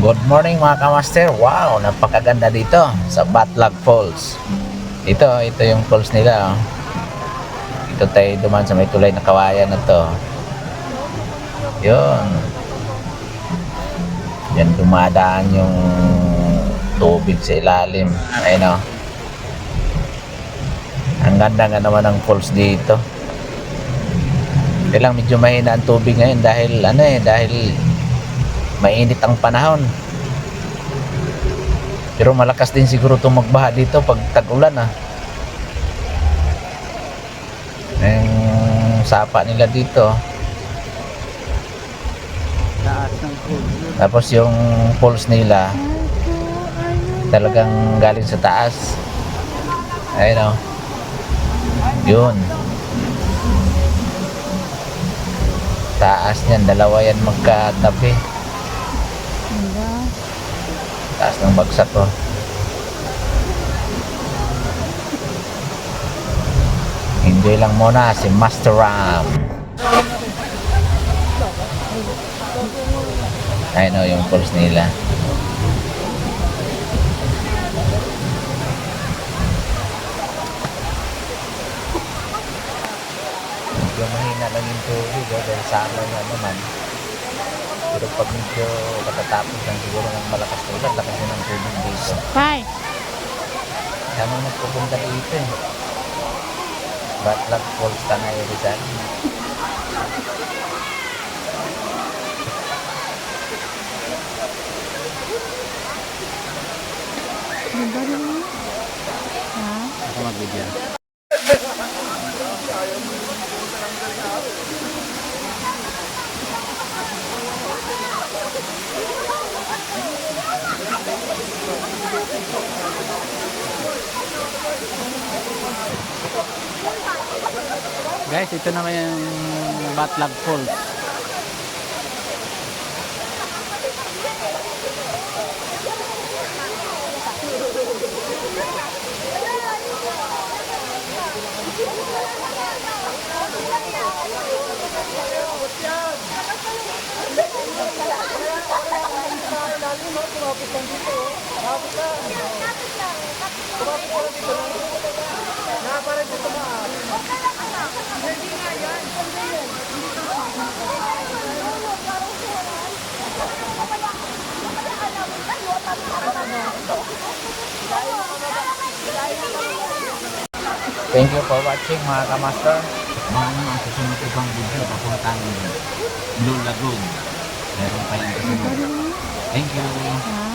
Good morning mga kamaster. Wow, napakaganda dito sa Batlog Falls. Ito, ito yung falls nila. Oh. Ito tayo duman sa may tulay na kawayan na to. Yun. Yan dumadaan yung tubig sa ilalim. Ayun oh. Ang ganda nga naman ng falls dito. Kaya lang medyo mahina ang tubig ngayon dahil ano eh, dahil mainit ang panahon. Pero malakas din siguro itong magbaha dito pag tag-ulan ah. Yung sapa nila dito. Tapos yung poles nila talagang galing sa taas. Ayun oh. Yun. Taas niyan, dalawa yan magkatabi. Taas ng bagsak ko. Enjoy lang muna si Master Ram. Ayun o yung pulse nila. Medyo mahina lang yung tubig o dahil summer nga naman. Pero pag medyo katatapos lang siguro ng malakas na ulan, lakas din ang tubig dito. Pai, Kami nagpupunta dito eh. Batlog Falls Tanay Rizal. di ba rin mo? Ha? Ako mag-video. Guys, ito naman yung Batlog Falls. Thank you for watching mga kamaster. Mga ano ang susunod ko bang video papuntang Blue Lagoon. Meron pa yung susunod. Thank you.